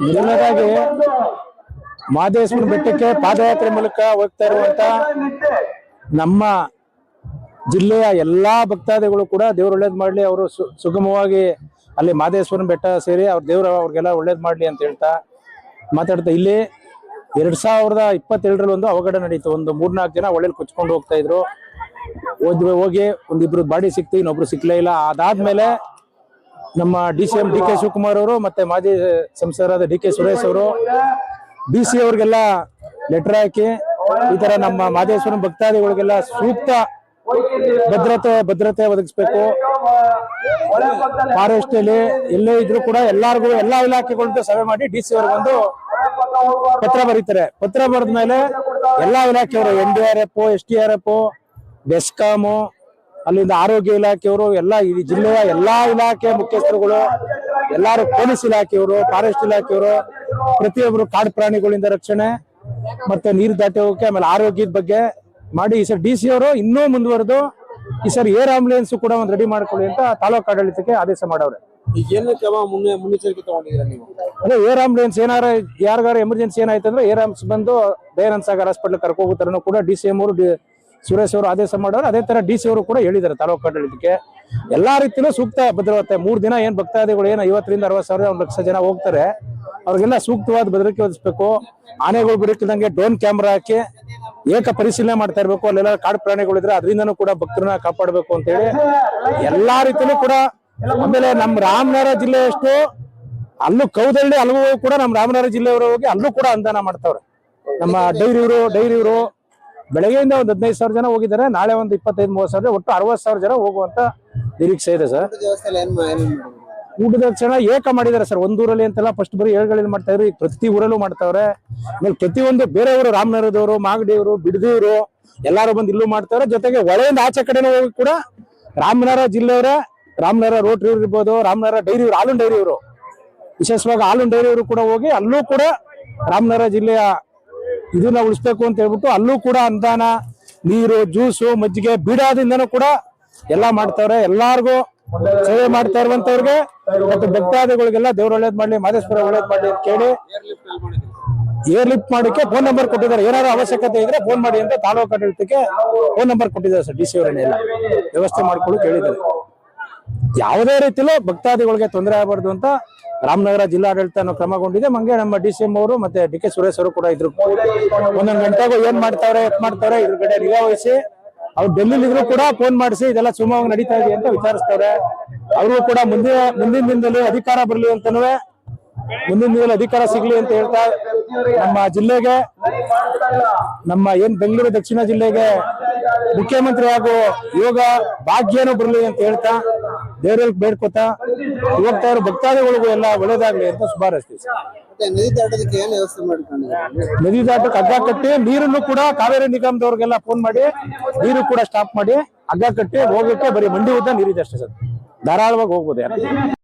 ಮೊದಲನೇದಾಗಿ ಮಹದೇಶ್ವರ ಬೆಟ್ಟಕ್ಕೆ ಪಾದಯಾತ್ರೆ ಮೂಲಕ ಹೋಗ್ತಾ ಇರುವಂತ ನಮ್ಮ ಜಿಲ್ಲೆಯ ಎಲ್ಲಾ ಭಕ್ತಾದಿಗಳು ಕೂಡ ದೇವ್ರು ಒಳ್ಳೇದ್ ಮಾಡ್ಲಿ, ಅವರು ಸುಗಮವಾಗಿ ಅಲ್ಲಿ ಮಹದೇಶ್ವರನ ಬೆಟ್ಟ ಸೇರಿ ಅವ್ರ ದೇವ್ರ ಅವ್ರಿಗೆಲ್ಲ ಒಳ್ಳೇದ್ ಮಾಡ್ಲಿ ಅಂತ ಹೇಳ್ತಾ ಮಾತಾಡ್ತಾ ಇಲ್ಲಿ ಎರಡ್ ಸಾವಿರದ ಇಪ್ಪತ್ತೆರಡರಲ್ಲಿ ಒಂದು ಅವಘಡ ನಡೀತು. ಒಂದು ಮೂರ್ನಾಲ್ಕು ಜನ ಒಳ್ಳೆ ಕುಚ್ಕೊಂಡು ಹೋಗ್ತಾ ಇದ್ರು. ಹೋಗಿ ಒಂದಿಬ್ರು ಬಾಡಿ ಸಿಕ್ತು, ಇನ್ನೊಬ್ರು ಸಿಕ್ಲೇ ಇಲ್ಲ. ಅದಾದ್ಮೇಲೆ ನಮ್ಮ D C M D K Shivakumar ಅವರು ಮತ್ತೆ ಮಾಜಿ ಸಂಸದರಾದ ಡಿ ಕೆ ಸುರೇಶ್ ಅವರು, ಡಿ ಸಿ ಅವ್ರಿಗೆಲ್ಲ ಲೆಟರ್ ಹಾಕಿ ಈ ತರ ನಮ್ಮ ಮಾದೇಶ್ವರನ ಭಕ್ತಾದಿಗಳಿಗೆಲ್ಲ ಸೂಕ್ತ ಭದ್ರತೆ ಭದ್ರತೆ ಒದಗಿಸ್ಬೇಕು. ಫಾರೆಸ್ಟ್ ಅಲ್ಲಿ ಎಲ್ಲೇ ಇದ್ರು ಕೂಡ ಎಲ್ಲಾರ್ಗು ಎಲ್ಲಾ ಇಲಾಖೆಗಳಿಂದ ಸಭೆ ಮಾಡಿ ಡಿ ಸಿ ಅವ್ರಿಗೊಂದು ಪತ್ರ ಬರೀತಾರೆ. ಪತ್ರ ಬರೆದ ಮೇಲೆ ಎಲ್ಲಾ ಇಲಾಖೆಯವರು N D R F, S T R F, Bescom ಅಲ್ಲಿಂದ ಆರೋಗ್ಯ ಇಲಾಖೆಯವರು ಎಲ್ಲಾ ಈ ಜಿಲ್ಲೆಯ ಎಲ್ಲಾ ಇಲಾಖೆ ಮುಖ್ಯಸ್ಥರುಗಳು ಎಲ್ಲಾರು ಪೊಲೀಸ್ ಇಲಾಖೆಯವರು ಫಾರೆಸ್ಟ್ ಇಲಾಖೆಯವರು ಪ್ರತಿಯೊಬ್ಬರು ಕಾಡು ಪ್ರಾಣಿಗಳಿಂದ ರಕ್ಷಣೆ ಮತ್ತೆ ನೀರು ದಾಟಿ ಹೋಗಕ್ಕೆ ಆಮೇಲೆ ಆರೋಗ್ಯದ ಬಗ್ಗೆ ಮಾಡಿ ಈ ಸರ್ ಡಿ ಸಿ ಅವರು ಇನ್ನೂ ಮುಂದುವರೆದು ಈ ಸರ್ ಏರ್ ಆಂಬುಲೆನ್ಸ್ ಕೂಡ ಒಂದು ರೆಡಿ ಮಾಡ್ಕೊಳ್ಳಿ ಅಂತ ತಾಲೂಕು ಆಡಳಿತಕ್ಕೆ ಆದೇಶ ಮಾಡವ್ರೆ. ಅದೇ ಏರ್ ಆಂಬುಲೆನ್ಸ್ ಏನಾರ ಯಾರಿಗಾರ ಎಮರ್ಜೆನ್ಸಿ ಏನಾಯ್ತು ಅಂದ್ರೆ ಏರ್ ಆಂಬುಲೆನ್ಸ್ ಬಂದು ದಯಾನಂದ ಸಾಗರ್ ಹಾಸ್ಪಿಟಲ್ ಕರ್ಕೊ ಹೋಗುತ್ತಾರನು ಕೂಡ ಡಿ ಸಿ ಎಂ ಅವರು ಸುರೇಶ್ ಅವರು ಆದೇಶ ಮಾಡೋರು, ಅದೇ ತರ ಡಿ ಸಿ ಅವರು ಕೂಡ ಹೇಳಿದ್ದಾರೆ ತಾಲೂಕು ಆಡಳಿತಕ್ಕೆ. ಎಲ್ಲಾ ರೀತಿಯಲ್ಲೂ ಸೂಕ್ತ ಭದ್ರತೆ. ಮೂರ್ ದಿನ ಏನ್ ಭಕ್ತಾದಿಗಳು ಏನು ಐವತ್ತರಿಂದ ಅರವತ್ತು ಸಾವಿರ ಒಂದು ಲಕ್ಷ ಜನ ಹೋಗ್ತಾರೆ, ಅವ್ರಿಗೆಲ್ಲ ಸೂಕ್ತವಾದ ಭದ್ರತೆ ಒದಗಿಸ್ಬೇಕು. ಆನೆಗಳು ಬಿಡಕ್ಕಿದಂಗೆ ಡ್ರೋನ್ ಕ್ಯಾಮ್ರಾ ಹಾಕಿ ಏಕ ಪರಿಶೀಲನೆ ಮಾಡ್ತಾ ಇರಬೇಕು. ಅಲ್ಲೆಲ್ಲ ಕಾಡು ಪ್ರಾಣಿಗಳಿದ್ರೆ ಅದರಿಂದನೂ ಕೂಡ ಭಕ್ತರನ್ನ ಕಾಪಾಡಬೇಕು ಅಂತ ಹೇಳಿ ಎಲ್ಲಾ ರೀತಿಯಲ್ಲೂ ಕೂಡ ಆಮೇಲೆ ನಮ್ಮ ರಾಮನಗರ ಜಿಲ್ಲೆಯಷ್ಟು ಅಲ್ಲೂ ಕೌದಳ್ಳಿ, ಅಲ್ಲೂ ಕೂಡ ನಮ್ಮ ರಾಮನಗರ ಜಿಲ್ಲೆಯವರು ಹೋಗಿ ಅಲ್ಲೂ ಕೂಡ ಅನುದಾನ ಮಾಡ್ತಾವ್ರೆ. ನಮ್ಮ ಡೈರಿಯವರು ಡೈರಿಯವರು ಬೆಳಗ್ಗೆಯಿಂದ ಒಂದು ಹದಿನೈದು ಸಾವಿರ ಜನ ಹೋಗಿದ್ದಾರೆ. ನಾಳೆ ಒಂದು ಇಪ್ಪತ್ತೈದು ಮೂವತ್ತು ಸಾವಿರ ಒಟ್ಟು ಅರವತ್ತು ಸಾವಿರ ಜನ ಹೋಗುವಂತ ನಿರೀಕ್ಷೆ ಇದೆ ಸರ್. ಊಟದ ಕ್ಷಣ ಏಕ ಮಾಡಿದ್ದಾರೆ ಸರ್. ಒಂದೂರಲ್ಲಿ ಅಂತೆಲ್ಲ ಫಸ್ಟ್ ಬರೀ ಏಳುಗಳಲ್ಲಿ ಮಾಡ್ತಾ ಇದ್ರು ಈಗ ಪ್ರತಿ ಊರಲ್ಲೂ ಮಾಡ್ತಾವ್ರೆ. ಆಮೇಲೆ ಪ್ರತಿಯೊಂದು ಬೇರೆಯವರು ರಾಮನಗರದವರು ಮಾಗಡಿಯವರು ಬಿಡದಿಯವರು ಎಲ್ಲಾರು ಬಂದು ಇಲ್ಲೂ ಮಾಡ್ತಾರೆ ಜೊತೆಗೆ ಒಳೆಯಿಂದ ಆಚೆ ಕಡೆನೂ ಹೋಗಿ ಕೂಡ ರಾಮನಗರ ಜಿಲ್ಲೆಯವರ ರಾಮನಗರ ರೋಟ್ರಿ ಇರ್ಬೋದು ರಾಮನಗರ ಡೈರಿ ಹಾಲುನ್ ಡೈರಿ ಇವರು. ವಿಶೇಷವಾಗಿ ಹಾಲುನ್ ಡೈರಿ ಇವರು ಕೂಡ ಹೋಗಿ ಅಲ್ಲೂ ಕೂಡ ರಾಮನಗರ ಜಿಲ್ಲೆಯ ಇದನ್ನ ಉಳಿಸ್ಬೇಕು ಅಂತ ಹೇಳ್ಬಿಟ್ಟು ಅಲ್ಲೂ ಕೂಡ ಅನುದಾನ, ನೀರು, ಜ್ಯೂಸು, ಮಜ್ಜಿಗೆ, ಬೀಡಾದಿಂದನೂ ಕೂಡ ಎಲ್ಲ ಮಾಡ್ತಾವ್ರೆ. ಎಲ್ಲಾರ್ಗೂ ಸೇವೆ ಮಾಡ್ತಾ ಇರುವಂತವ್ರಿಗೆ ಮತ್ತು ಭಕ್ತಾದಿಗಳಿಗೆಲ್ಲ ದೇವ್ರ ಒಳ್ಳೇದ್ ಮಾಡ್ಲಿ, ಮಾದೇಶ್ವರ ಒಳ್ಳೇದ್ ಮಾಡ್ಲಿ ಅಂತ ಕೇಳಿ ಏರ್ ಲಿಫ್ಟ್ ಮಾಡೋಕ್ಕೆ ಫೋನ್ ನಂಬರ್ ಕೊಟ್ಟಿದ್ದಾರೆ. ಏನಾದ್ರು ಅವಶ್ಯಕತೆ ಇದ್ರೆ ಫೋನ್ ಮಾಡಿ ಅಂತ ತಾಲೂಕು ಆಡಳಿತಕ್ಕೆ ಫೋನ್ ನಂಬರ್ ಕೊಟ್ಟಿದ್ದಾರೆ ಸರ್, ಡಿ ಸಿ ಅವರನ್ನೆಲ್ಲ. ವ್ಯವಸ್ಥೆ ಮಾಡ್ಕೊಳ್ಳಿ ಹೇಳಿದ್ದಾರೆ. ಯಾವುದೇ ರೀತಿಲೂ ಭಕ್ತಾದಿಗಳಿಗೆ ತೊಂದರೆ ಆಗಬಾರ್ದು ಅಂತ ರಾಮನಗರ ಜಿಲ್ಲಾಡಳಿತ ಕ್ರಮಗೊಂಡಿದೆ. ಮಂಗೆ ನಮ್ಮ ಡಿ ಸಿ ಎಂ ಅವರು ಮತ್ತೆ ಡಿ ಕೆ ಸುರೇಶ್ ಅವರು ಕೂಡ ಇದ್ರು. ಒಂದೊಂದು ಗಂಟೆಗೂ ಏನ್ ಮಾಡ್ತಾವ್ರೆ ಎತ್ ಮಾಡ್ತಾವ್ರೆ ಇದ್ರ ಕಡೆ ನಿಗಾ ವಹಿಸಿ, ಅವ್ರು ಡೆಲ್ಲಿಲಿ ಕೂಡ ಫೋನ್ ಮಾಡಿಸಿ, ಇದೆಲ್ಲ ಸುಮ್ಮವಾಗಿ ನಡೀತಾ ಇದೆ ಅಂತ ವಿಚಾರಿಸ್ತಾರೆ. ಅವ್ರಿಗೂ ಕೂಡ ಮುಂದೆ, ಮುಂದಿನ ದಿನದಲ್ಲಿ ಅಧಿಕಾರ ಬರಲಿ ಅಂತನೂ ಮುಂದಿನ ದಿನದಲ್ಲಿ ಅಧಿಕಾರ ಸಿಗ್ಲಿ ಅಂತ ಹೇಳ್ತಾ, ನಮ್ಮ ಜಿಲ್ಲೆಗೆ, ನಮ್ಮ ಏನ್ ಬೆಂಗಳೂರು ದಕ್ಷಿಣ ಜಿಲ್ಲೆಗೆ ಮುಖ್ಯಮಂತ್ರಿ ಹಾಗೂ ಯೋಗ ಭಾಗ್ಯನೂ ಬರಲಿ ಅಂತ ಹೇಳ್ತಾ ದೇವರಲ್ಲಿ ಬೇಡ್ಕೊತಾ ಹೋಗ್ತಾ ಇರೋ ಭಕ್ತಾದಿಗಳಿಗೂ ಎಲ್ಲ ಒಳ್ಳೇದಾಗ್ಲಿ ಅಂತ ಶುಭಾರೈಸ್ತೀವಿ. ನದಿ ದಾಟೋದಕ್ಕೆ ಏನ್ ವ್ಯವಸ್ಥೆ ಮಾಡ್ಕೊಂಡಿದ್ದೀರಾ? ನದಿ ದಾಟಕ್ಕೆ ಹಗ್ಗ ಕಟ್ಟಿ ನೀರನ್ನು ಕೂಡ ಕಾವೇರಿ ನಿಗಮದವ್ರಿಗೆಲ್ಲ ಫೋನ್ ಮಾಡಿ ನೀರು ಕೂಡ ಸ್ಟಾಪ್ ಮಾಡಿ ಹಗ್ಗ ಕಟ್ಟಿ ಹೋಗಕ್ಕೆ ಬರೀ ಮಂಡಿ ಉದ್ದ ನೀರಿದೆ ಅಷ್ಟೇ ಸರ್. ಧಾರಾಳವಾಗಿ ಹೋಗ್ಬೋದು? ಯಾರು